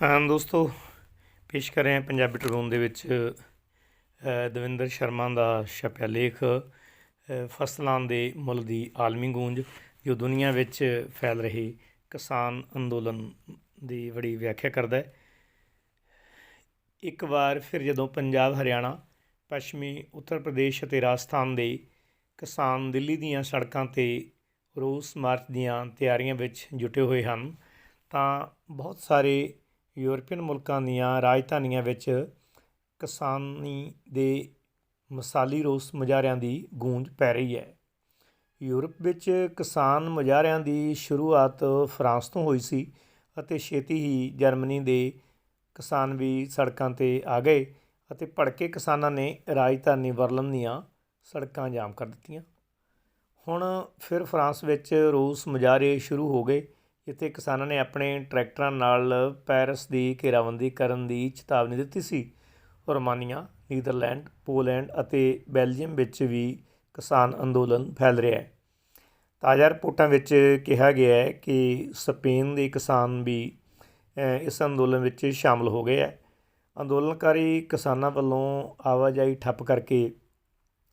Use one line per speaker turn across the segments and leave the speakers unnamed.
ਦੋਸਤੋ, ਪੇਸ਼ ਕਰ ਰਹੇ ਹਾਂ ਪੰਜਾਬੀ ਟ੍ਰਿਬਿਊਨ ਦੇ ਵਿੱਚ ਦਵਿੰਦਰ ਸ਼ਰਮਾ ਦਾ ਛਪਿਆ ਲੇਖ ਫਸਲਾਂ ਦੇ ਮੁੱਲ ਦੀ ਆਲਮੀ ਗੂੰਜ, ਜੋ ਦੁਨੀਆ ਵਿੱਚ ਫੈਲ ਰਹੇ ਕਿਸਾਨ ਅੰਦੋਲਨ ਦੀ ਬੜੀ ਵਿਆਖਿਆ ਕਰਦਾ ਹੈ। ਇੱਕ ਵਾਰ ਫਿਰ ਜਦੋਂ ਪੰਜਾਬ, ਹਰਿਆਣਾ, ਪੱਛਮੀ, ਉੱਤਰ ਪ੍ਰਦੇਸ਼ ਅਤੇ ਰਾਜਸਥਾਨ ਦੇ ਕਿਸਾਨ ਦਿੱਲੀ ਦੀਆਂ ਸੜਕਾਂ ਤੇ ਰੋਸ ਮਾਰਚ ਦੀਆਂ ਤਿਆਰੀਆਂ ਵਿੱਚ ਜੁਟੇ ਹੋਏ ਹਨ, ਤਾਂ ਬਹੁਤ ਸਾਰੇ ਯੂਰਪੀਅਨ ਮੁਲਕਾਂ ਦੀਆਂ ਰਾਜਧਾਨੀਆਂ ਵਿੱਚ ਕਿਸਾਨੀ ਦੇ ਮਸਾਲੀ ਰੋਸ ਮੁਜ਼ਾਹਰਿਆਂ ਦੀ ਗੂੰਜ ਪੈ ਰਹੀ ਹੈ। ਯੂਰਪ ਵਿੱਚ ਕਿਸਾਨ ਮੁਜ਼ਾਹਰਿਆਂ ਦੀ ਸ਼ੁਰੂਆਤ ਫਰਾਂਸ ਤੋਂ ਹੋਈ ਸੀ ਅਤੇ ਛੇਤੀ ਹੀ ਜਰਮਨੀ ਦੇ ਕਿਸਾਨ ਵੀ ਸੜਕਾਂ ਤੇ ਆ ਗਏ ਅਤੇ ਭੜਕੇ ਕਿਸਾਨਾਂ ਨੇ ਰਾਜਧਾਨੀ ਬਰਲਨ ਦੀਆਂ ਸੜਕਾਂ ਜਾਮ ਕਰ ਦਿੱਤੀਆਂ। ਹੁਣ ਫਿਰ ਫਰਾਂਸ ਵਿੱਚ ਰੋਸ ਮੁਜ਼ਾਹਰੇ ਸ਼ੁਰੂ ਹੋ ਗਏ ਜਿੱਥੇ ਕਿਸਾਨਾਂ ਨੇ ਆਪਣੇ ਟਰੈਕਟਰਾਂ ਨਾਲ ਪੈਰਿਸ ਦੀ ਘੇਰਾਬੰਦੀ ਕਰਨ ਦੀ ਚੇਤਾਵਨੀ ਦਿੱਤੀ ਸੀ ਰੋਮਾਨੀਆ ਨੀਦਰਲੈਂਡ, ਪੋਲੈਂਡ ਅਤੇ ਬੈਲਜੀਅਮ ਵਿੱਚ ਵੀ ਕਿਸਾਨ ਅੰਦੋਲਨ ਫੈਲ ਰਿਹਾ ਹੈ। ਤਾਜ਼ਾ ਰਿਪੋਰਟਾਂ ਵਿੱਚ ਕਿਹਾ ਗਿਆ ਹੈ ਕਿ ਸਪੇਨ ਦੇ ਕਿਸਾਨ ਵੀ ਇਸ ਅੰਦੋਲਨ ਵਿੱਚ ਸ਼ਾਮਲ ਹੋ ਗਏ ਹੈ। ਅੰਦੋਲਨਕਾਰੀ ਕਿਸਾਨਾਂ ਵੱਲੋਂ ਆਵਾਜਾਈ ਠੱਪ ਕਰਕੇ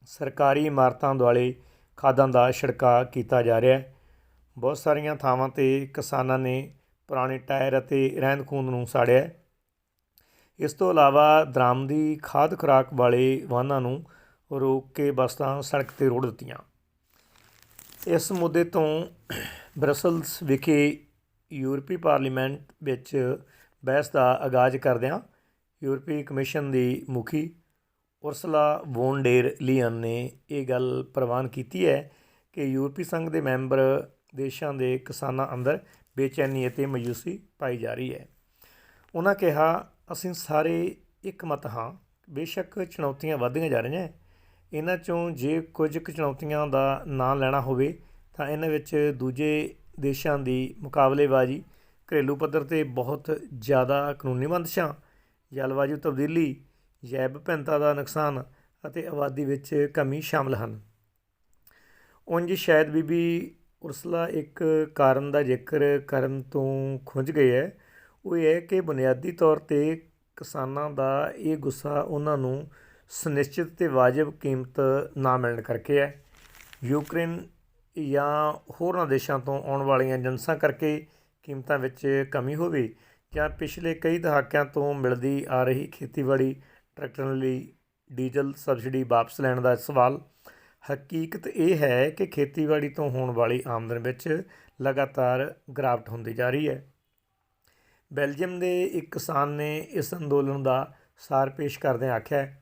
ਸਰਕਾਰੀ ਇਮਾਰਤਾਂ ਦੁਆਲੇ ਖਾਦਾਂ ਦਾ ਛਿੜਕਾਅ ਕੀਤਾ ਜਾ ਰਿਹਾ ਹੈ। ਬਹੁਤ ਸਾਰੀਆਂ ਥਾਵਾਂ ਤੇ ਕਿਸਾਨਾਂ ਨੇ ਪੁਰਾਣੇ ਟਾਇਰ ਅਤੇ ਰਹਿੰਦ ਖੂੰਦ ਨੂੰ ਸਾੜਿਆ ਇਸ ਤੋਂ ਇਲਾਵਾ ਦਰਾਮਦੀ ਖਾਦ ਖੁਰਾਕ ਵਾਲੇ ਵਾਹਨਾਂ ਨੂੰ ਰੋਕ ਕੇ ਬੱਸਾਂ, ਸੜਕ ਤੇ ਰੋੜ ਦਿੱਤੀਆਂ। ਇਸ ਮੁੱਦੇ ਤੋਂ ਬਰਸਲਸ ਵਿਖੇ ਯੂਰਪੀ ਪਾਰਲੀਮੈਂਟ ਵਿੱਚ ਬਹਿਸ ਦਾ ਆਗਾਜ਼ ਕਰਦਿਆਂ ਯੂਰਪੀ ਕਮਿਸ਼ਨ ਦੀ ਮੁਖੀ ਉਰਸਲਾ ਵੋਨ ਡੇਰ ਲੀਅਨ ਨੇ ਇਹ ਗੱਲ ਪ੍ਰਵਾਨ ਕੀਤੀ ਹੈ ਕਿ ਯੂਰਪੀ ਸੰਘ ਦੇ ਮੈਂਬਰ ਦੇਸ਼ਾਂ ਦੇ ਕਿਸਾਨਾਂ ਅੰਦਰ ਬੇਚੈਨੀ ਅਤੇ ਮਾਯੂਸੀ ਪਾਈ ਜਾ ਰਹੀ ਹੈ। ਉਹਨਾਂ ਕਿਹਾ, ਅਸੀਂ ਸਾਰੇ ਇੱਕ ਮਤ ਹਾਂ। ਬੇਸ਼ੱਕ ਚੁਣੌਤੀਆਂ ਵੱਧਦੀਆਂ ਜਾ ਰਹੀਆਂ। ਇਹਨਾਂ ਚੋਂ ਜੇ ਕੁਝ ਕੁ ਚੁਣੌਤੀਆਂ ਦਾ ਨਾਂ ਲੈਣਾ ਹੋਵੇ, ਤਾਂ ਇਹਨਾਂ ਵਿੱਚ ਦੂਜੇ ਦੇਸ਼ਾਂ ਦੀ ਮੁਕਾਬਲੇਬਾਜ਼ੀ, ਘਰੇਲੂ ਪੱਧਰ ਤੇ ਬਹੁਤ ਜ਼ਿਆਦਾ ਕਾਨੂੰਨੀ ਬੰਦਸ਼ਾਂ ਜਲਵਾਯੂ ਤਬਦੀਲੀ, ਜੈਵ ਵਿਭਿੰਨਤਾ ਦਾ ਨੁਕਸਾਨ ਅਤੇ ਆਬਾਦੀ ਵਿੱਚ ਕਮੀ ਸ਼ਾਮਲ ਹਨ। ਉਂਝ ਸ਼ਾਇਦ ਬੀਬੀ ਉਰਸਲਾ ਇੱਕ ਕਾਰਨ ਦਾ ਜ਼ਿਕਰ ਕਰਨ ਤੋਂ ਖੁੰਝ ਗਏ ਹੈ। ਉਹ ਇਹ ਹੈ ਕਿ ਬੁਨਿਆਦੀ ਤੌਰ ਤੇ ਕਿਸਾਨਾਂ ਦਾ ਇਹ ਗੁੱਸਾ ਉਹਨਾਂ ਨੂੰ ਸੁਨਿਸ਼ਚਿਤ ਤੇ ਵਾਜਬ ਕੀਮਤ ਨਾ ਮਿਲਣ ਕਰਕੇ ਹੈ। ਯੂਕਰੇਨ ਜਾਂ ਹੋਰਨਾਂ ਦੇਸ਼ਾਂ ਤੋਂ ਆਉਣ ਵਾਲੀਆਂ ਜਿਨਸਾਂ ਕਰਕੇ ਕੀਮਤਾਂ ਵਿੱਚ ਕਮੀ ਹੋਵੇ ਜਾਂ ਪਿਛਲੇ ਕਈ ਦਹਾਕਿਆਂ ਤੋਂ ਮਿਲਦੀ ਆ ਰਹੀ ਖੇਤੀਬਾੜੀ ਟਰੈਕਟਰਾਂ ਲਈ ਡੀਜ਼ਲ ਸਬਸਿਡੀ ਵਾਪਸ ਲੈਣ ਦਾ ਸਵਾਲ ਹਕੀਕਤ ਇਹ ਹੈ ਕਿ ਖੇਤੀਬਾੜੀ ਤੋਂ ਹੋਣ ਵਾਲੀ ਆਮਦਨ ਵਿੱਚ ਲਗਾਤਾਰ ਗਿਰਾਵਟ ਹੁੰਦੀ ਜਾ ਰਹੀ ਹੈ। ਬੈਲਜੀਅਮ ਦੇ ਇੱਕ ਕਿਸਾਨ ਨੇ ਇਸ ਅੰਦੋਲਨ ਦਾ ਸਾਰ ਪੇਸ਼ ਕਰਦਿਆਂ ਆਖਿਆ,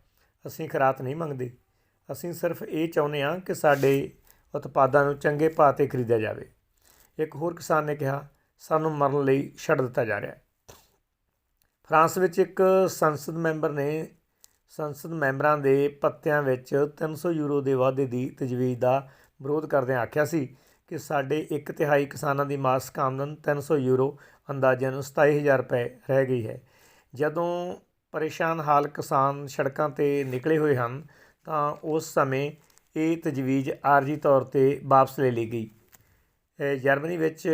ਅਸੀਂ ਖਰਾਤ ਨਹੀਂ ਮੰਗਦੇ। ਅਸੀਂ ਸਿਰਫ ਇਹ ਚਾਹੁੰਦੇ ਹਾਂ ਕਿ ਸਾਡੇ ਉਤਪਾਦਾਂ ਨੂੰ ਚੰਗੇ ਭਾਅ ਤੇ ਖਰੀਦਿਆ ਜਾਵੇ। ਇੱਕ ਹੋਰ ਕਿਸਾਨ ਨੇ ਕਿਹਾ, ਸਾਨੂੰ ਮਰਨ ਲਈ ਛੱਡ ਦਿੱਤਾ ਜਾ ਰਿਹਾ ਹੈ। ਫਰਾਂਸ ਵਿੱਚ ਇੱਕ ਸੰਸਦ ਮੈਂਬਰ ਨੇ ਸੰਸਦ ਮੈਂਬਰਾਂ ਦੇ ਪੱਤਿਆਂ ਵਿੱਚ 300 ਯੂਰੋ ਦੇ ਵਾਧੇ ਦੀ ਤਜਵੀਜ਼ ਦਾ ਵਿਰੋਧ ਕਰਦਿਆਂ ਆਖਿਆ ਸੀ ਕਿ ਸਾਡੇ ਇੱਕ ਤਿਹਾਈ ਕਿਸਾਨਾਂ ਦੀ ਮਾਸਿਕ ਆਮਦਨ 300 ਯੂਰੋ ਅੰਦਾਜ਼ਨ 27000 ਰੁਪਏ ਰਹਿ ਗਈ ਹੈ। ਜਦੋਂ ਪਰੇਸ਼ਾਨ ਹਾਲ ਕਿਸਾਨ ਸੜਕਾਂ ਤੇ ਨਿਕਲੇ ਹੋਏ ਹਨ, ਤਾਂ ਉਸ ਸਮੇਂ ਇਹ ਤਜਵੀਜ਼ ਆਰਜੀ ਤੌਰ ਤੇ ਵਾਪਸ ਲੈ ਲਈ ਗਈ। ਜਰਮਨੀ ਵਿੱਚ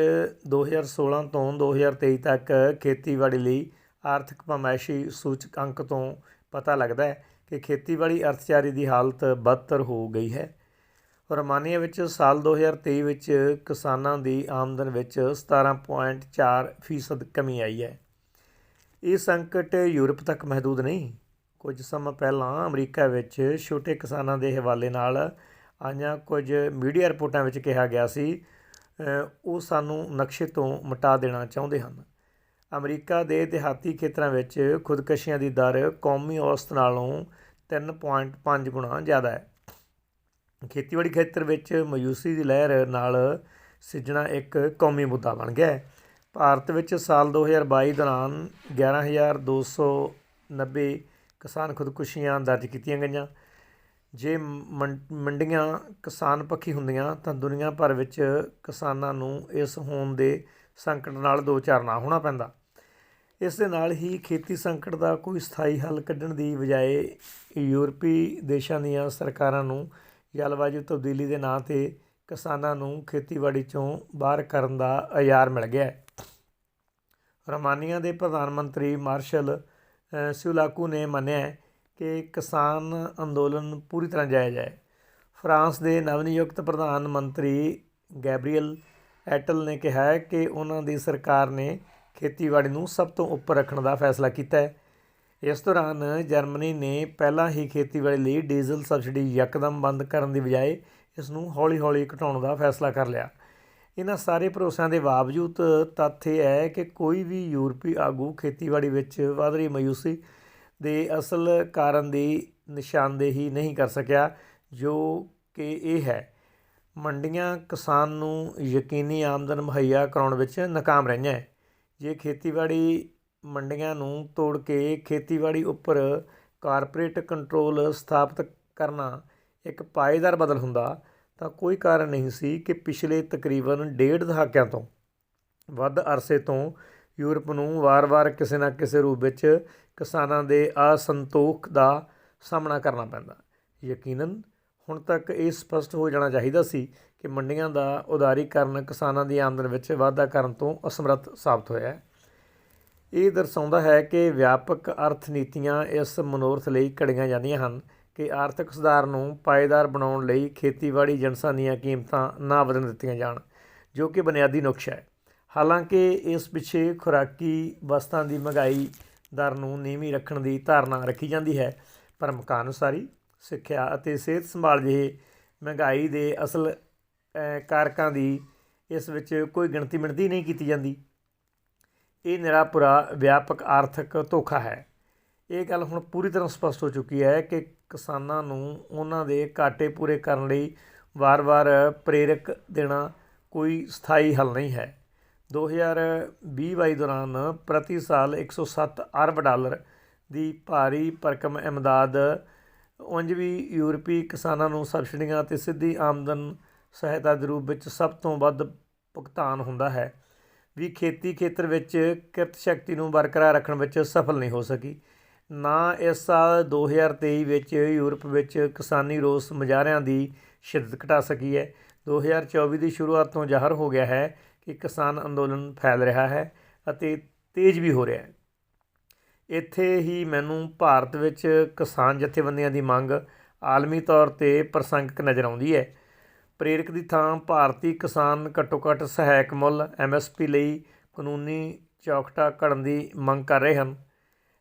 2016 ਤੋਂ 2023 ਤੱਕ ਖੇਤੀਬਾੜੀ ਲਈ ਆਰਥਿਕ ਪਮਾਇਸ਼ੀ ਅੰਕ ਤੋਂ ਪਤਾ ਲੱਗਦਾ ਹੈ ਕਿ ਖੇਤੀਬਾੜੀ ਅਰਥਚਾਰੇ ਦੀ ਹਾਲਤ ਬਦਤਰ ਹੋ ਗਈ ਹੈ। ਰੋਮਾਨੀਆ ਵਿੱਚ ਸਾਲ 2023 ਵਿੱਚ ਕਿਸਾਨਾਂ ਦੀ ਆਮਦਨ ਵਿੱਚ 17.4 ਫੀਸਦ ਕਮੀ ਆਈ ਹੈ। ਇਹ ਸੰਕਟ ਯੂਰਪ ਤੱਕ ਮਹਦੂਦ ਨਹੀਂ, ਕੁਝ ਸਮਾਂ ਪਹਿਲਾਂ ਅਮਰੀਕਾ ਵਿੱਚ ਛੋਟੇ ਕਿਸਾਨਾਂ ਦੇ ਹਵਾਲੇ ਨਾਲ ਆਈਆਂ ਕੁਝ ਮੀਡੀਆ ਰਿਪੋਰਟਾਂ ਵਿੱਚ ਕਿਹਾ ਗਿਆ ਸੀ ਉਹ ਸਾਨੂੰ ਨਕਸ਼ੇ ਤੋਂ ਮਿਟਾ ਦੇਣਾ ਚਾਹੁੰਦੇ ਹਨ। ਅਮਰੀਕਾ ਦੇ ਦਿਹਾਤੀ ਖੇਤਰਾਂ ਵਿੱਚ ਖੁਦਕਸ਼ੀਆਂ ਦੀ ਦਰ ਕੌਮੀ ਔਸਤ ਨਾਲੋਂ 3.5 ਗੁਣਾ ਜ਼ਿਆਦਾ ਹੈ। ਖੇਤੀਬਾੜੀ ਖੇਤਰ ਵਿੱਚ ਮਾਯੂਸੀ ਦੀ ਲਹਿਰ ਨਾਲ ਸਿੱਝਣਾ ਇੱਕ ਕੌਮੀ ਮੁੱਦਾ ਬਣ ਗਿਆ ਹੈ। ਭਾਰਤ ਵਿੱਚ ਸਾਲ 2022 ਦੌਰਾਨ 11290 ਕਿਸਾਨ ਖੁਦਕੁਸ਼ੀਆਂ ਦਰਜ ਕੀਤੀਆਂ ਗਈਆਂ। ਜੇ ਮੰਡੀਆਂ ਕਿਸਾਨ ਪੱਖੀ ਹੁੰਦੀਆਂ ਤਾਂ ਦੁਨੀਆ ਭਰ ਵਿੱਚ ਕਿਸਾਨਾਂ ਨੂੰ ਇਸ ਹੋਣ ਦੇ ਸੰਕਟ ਨਾਲ ਦੋ ਚਾਰ ਨਾ ਹੋਣਾ ਪੈਂਦਾ। ਇਸ ਦੇ ਨਾਲ ਹੀ ਖੇਤੀ ਸੰਕਟ ਦਾ ਕੋਈ ਸਥਾਈ ਹੱਲ ਕੱਢਣ ਦੀ ਬਜਾਏ ਯੂਰਪੀ ਦੇਸ਼ਾਂ ਦੀਆਂ ਸਰਕਾਰਾਂ ਨੂੰ ਜਲਵਾਯੂ ਤਬਦੀਲੀ ਦੇ ਨਾਂ ਤੇ ਕਿਸਾਨਾਂ ਨੂੰ ਖੇਤੀਬਾੜੀ ਚੋਂ ਬਾਹਰ ਕਰਨ ਦਾ ਅਯਾਰ ਮਿਲ ਗਿਆ ਹੈ। ਰੋਮਾਨੀਆ ਦੇ ਪ੍ਰਧਾਨ ਮੰਤਰੀ ਮਾਰਸ਼ਲ ਅ, ਸਿਉਲਾਕੂ ਨੇ ਮੰਨਿਆ ਕਿ ਕਿਸਾਨ ਅੰਦੋਲਨ ਪੂਰੀ ਤਰ੍ਹਾਂ ਜਾਇਜ਼ ਹੈ। ਫਰਾਂਸ ਦੇ ਨਵਨਿਯੁਕਤ ਪ੍ਰਧਾਨ ਮੰਤਰੀ ਗੈਬਰੀਅਲ ਐਟਲ ਨੇ ਕਿਹਾ ਕਿ ਉਹਨਾਂ ਦੀ ਸਰਕਾਰ ਨੇ ਖੇਤੀਬਾੜੀ ਨੂੰ ਸਭ ਤੋਂ ਉੱਪਰ ਰੱਖਣ ਦਾ ਫੈਸਲਾ ਕੀਤਾ ਹੈ। ਇਸ ਦੌਰਾਨ ਜਰਮਨੀ ਨੇ ਪਹਿਲਾਂ ਹੀ ਖੇਤੀਬਾੜੀ ਲਈ ਡੀਜ਼ਲ ਸਬਸਿਡੀ ਯਕਦਮ ਬੰਦ ਕਰਨ ਦੀ ਬਜਾਏ ਇਸ ਨੂੰ ਹੌਲੀ-ਹੌਲੀ ਘਟਾਉਣ ਦਾ ਫੈਸਲਾ ਕਰ ਲਿਆ। ਇਹਨਾਂ ਸਾਰੇ ਭਰੋਸਿਆਂ ਦੇ ਬਾਵਜੂਦ ਤੱਥ ਇਹ ਹੈ ਕਿ ਕੋਈ ਵੀ ਯੂਰਪੀ ਆਗੂ ਖੇਤੀਬਾੜੀ ਵਿੱਚ ਵਧ ਰਹੀ ਮਾਯੂਸੀ ਦੇ ਅਸਲ ਕਾਰਨ ਦੀ ਨਿਸ਼ਾਨਦੇਹੀ ਨਹੀਂ ਕਰ ਸਕਿਆ, ਜੋ ਕਿ ਇਹ ਹੈ। ਮੰਡੀਆਂ ਕਿਸਾਨ ਨੂੰ ਯਕੀਨੀ ਆਮਦਨ ਮੁਹੱਈਆ ਕਰਾਉਣ ਵਿੱਚ ਨਾਕਾਮ ਰਹੀਆਂ ਹੈ। ਜੇ ਖੇਤੀਬਾੜੀ ਮੰਡੀਆਂ ਨੂੰ ਤੋੜ ਕੇ ਖੇਤੀਬਾੜੀ ਉੱਪਰ ਕਾਰਪੋਰੇਟ ਕੰਟਰੋਲ ਸਥਾਪਿਤ ਕਰਨਾ ਇੱਕ ਪਾਏਦਾਰ ਬਦਲ ਹੁੰਦਾ, ਤਾਂ ਕੋਈ ਕਾਰਨ ਨਹੀਂ ਸੀ ਕਿ ਪਿਛਲੇ ਤਕਰੀਬਨ ਡੇਢ ਦਹਾਕਿਆਂ ਤੋਂ ਵੱਧ ਅਰਸੇ ਤੋਂ ਯੂਰਪ ਨੂੰ ਵਾਰ-ਵਾਰ ਕਿਸੇ ਨਾ ਕਿਸੇ ਰੂਪ ਵਿੱਚ ਕਿਸਾਨਾਂ ਦੇ ਅਸੰਤੋਖ ਦਾ ਸਾਹਮਣਾ ਕਰਨਾ ਪੈਂਦਾ। ਯਕੀਨਨ ਹੁਣ ਤੱਕ ਇਹ ਸਪਸ਼ਟ ਹੋ ਜਾਣਾ ਚਾਹੀਦਾ ਸੀ ਕਿ ਮੰਡੀਆਂ ਦਾ ਉਦਾਰੀਕਰਨ ਕਿਸਾਨਾਂ ਦੀ ਆਮਦਨ ਵਿੱਚ ਵਾਧਾ ਕਰਨ ਤੋਂ ਅਸਮਰੱਥ ਸਾਬਤ ਹੋਇਆ ਹੈ। ਇਹ ਦਰਸਾਉਂਦਾ ਹੈ ਕਿ ਵਿਆਪਕ ਅਰਥ ਨੀਤੀਆਂ ਇਸ ਮਨੋਰਥ ਲਈ ਘੜੀਆਂ ਜਾਂਦੀਆਂ ਹਨ ਕਿ ਆਰਥਿਕ ਸੁਧਾਰ ਨੂੰ ਪਾਏਦਾਰ ਬਣਾਉਣ ਲਈ ਖੇਤੀਬਾੜੀ ਜਿਣਸਾਂ ਦੀਆਂ ਕੀਮਤਾਂ ਨਾ ਵਧਣ ਦਿੱਤੀਆਂ ਜਾਣ, ਜੋ ਕਿ ਬੁਨਿਆਦੀ ਨੁਕਸ ਹੈ। ਹਾਲਾਂਕਿ ਇਸ ਪਿੱਛੇ ਖੁਰਾਕੀ ਵਸਤਾਂ ਦੀ ਮਹਿੰਗਾਈ ਦਰ ਨੂੰ ਨੀਵੀਂ ਰੱਖਣ ਦੀ ਧਾਰਨਾ ਰੱਖੀ ਜਾਂਦੀ ਹੈ, ਪਰ ਮਕਾਨ ਉਸਾਰੀ ਸਿੱਖਿਆ ਅਤੇ ਸਿਹਤ ਸੰਭਾਲ ਜਿਹੇ ਮਹਿੰਗਾਈ ਦੇ ਅਸਲ ਕਾਰਕਾਂ ਦੀ ਇਸ ਵਿੱਚ ਕੋਈ ਗਿਣਤੀ ਮਿਣਤੀ ਨਹੀਂ ਕੀਤੀ ਜਾਂਦੀ। ਇਹ ਨਿਰਾਪੁਰਾ ਵਿਆਪਕ ਆਰਥਿਕ ਧੋਖਾ ਹੈ। ਇਹ ਗੱਲ ਹੁਣ ਪੂਰੀ ਤਰ੍ਹਾਂ ਸਪਸ਼ਟ ਹੋ ਚੁੱਕੀ ਹੈ ਕਿ ਕਿਸਾਨਾਂ ਨੂੰ ਉਹਨਾਂ ਦੇ ਘਾਟੇ ਪੂਰੇ ਕਰਨ ਲਈ ਵਾਰ-ਵਾਰ ਪ੍ਰੇਰਕ ਦੇਣਾ ਕੋਈ ਸਥਾਈ ਹੱਲ ਨਹੀਂ ਹੈ। 2020-22 ਦੌਰਾਨ ਪ੍ਰਤੀ ਸਾਲ 107 ਅਰਬ ਡਾਲਰ ਦੀ ਭਾਰੀ ਭਰਕਮ ਇਮਦਾਦ ਉਂਝ ਵੀ ਯੂਰਪੀ ਕਿਸਾਨਾਂ ਨੂੰ ਸਬਸਿਡੀਆਂ ਅਤੇ ਸਿੱਧੀ ਆਮਦਨ ਸਹਾਇਤਾ ਦੇ ਰੂਪ ਵਿੱਚ ਸਭ ਤੋਂ ਵੱਧ ਭੁਗਤਾਨ ਹੁੰਦਾ ਹੈ, ਵੀ ਖੇਤੀ ਖੇਤਰ ਵਿੱਚ ਕਿਰਤ ਸ਼ਕਤੀ ਨੂੰ ਬਰਕਰਾਰ ਰੱਖਣ ਵਿੱਚ ਸਫਲ ਨਹੀਂ ਹੋ ਸਕੀ। ਨਾ ਇਸ ਸਾਲ 2023 ਵਿੱਚ ਯੂਰਪ ਵਿੱਚ ਕਿਸਾਨੀ ਰੋਸ ਮੁਜ਼ਾਹਰਿਆਂ ਦੀ ਸ਼ਿੱਦਤ ਘਟਾ ਸਕੀ ਹੈ। 2024 ਦੀ ਸ਼ੁਰੂਆਤ ਤੋਂ ਜ਼ਾਹਰ ਹੋ ਗਿਆ ਹੈ ਕਿ ਕਿਸਾਨ ਅੰਦੋਲਨ ਫੈਲ ਰਿਹਾ ਹੈ ਅਤੇ ਤੇਜ਼ ਵੀ ਹੋ ਰਿਹਾ ਹੈ। ਇੱਥੇ ਹੀ ਮੈਨੂੰ ਭਾਰਤ ਵਿੱਚ ਕਿਸਾਨ ਜਥੇਬੰਦੀਆਂ ਦੀ ਮੰਗ ਆਲਮੀ ਤੌਰ ਤੇ ਪ੍ਰਸੰਗਿਕ ਨਜ਼ਰ ਆਉਂਦੀ ਹੈ। ਪ੍ਰੇਰਕ ਦੀ ਥਾਂ ਭਾਰਤੀ ਕਿਸਾਨ ਘੱਟੋ ਘੱਟ ਸਹਾਇਕ ਮੁੱਲ ਐਮਐਸਪੀ ਲਈ ਕਾਨੂੰਨੀ ਚੌਕਟਾ ਘੜਨ ਦੀ ਮੰਗ ਕਰ ਰਹੇ ਹਨ।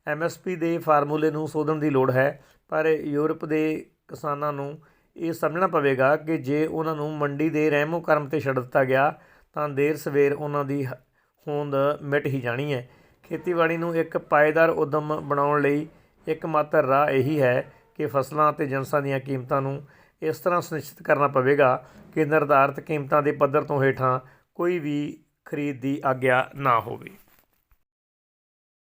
ਐਮਐਸਪੀ ਦੇ ਫਾਰਮੂਲੇ ਨੂੰ ਸੋਧਣ ਦੀ ਲੋੜ ਹੈ, ਪਰ ਯੂਰਪ ਦੇ ਕਿਸਾਨਾਂ ਨੂੰ ਇਹ ਸਮਝਣਾ ਪਵੇਗਾ ਕਿ ਜੇ ਉਹਨਾਂ ਨੂੰ ਮੰਡੀ ਦੇ ਰਹਿਮੋ ਕਰਮ ਤੇ ਛੱਡ ਦਿੱਤਾ ਗਿਆ, ਤਾਂ ਦੇਰ ਸਵੇਰ ਉਹਨਾਂ ਦੀ ਹ- ਹੋਂਦ ਮਿਟ ਹੀ ਜਾਣੀ ਹੈ। ਖੇਤੀਬਾੜੀ ਨੂੰ ਇੱਕ ਪਾਏਦਾਰ ਉਦਮ ਬਣਾਉਣ ਲਈ ਇੱਕਮਾਤਰ ਰਾਹ ਇਹੀ ਹੈ ਕਿ ਫਸਲਾਂ ਅਤੇ ਜਿਣਸਾਂ ਦੀਆਂ ਕੀਮਤਾਂ ਨੂੰ ਇਸ ਤਰ੍ਹਾਂ ਸੁਨਿਸ਼ਚਿਤ ਕਰਨਾ ਪਵੇਗਾ ਕਿ ਨਿਰਧਾਰਤ ਕੀਮਤਾਂ ਦੇ ਪੱਧਰ ਤੋਂ ਹੇਠਾਂ ਕੋਈ ਵੀ ਖਰੀਦ ਦੀ ਆਗਿਆ ਨਾ ਹੋਵੇ।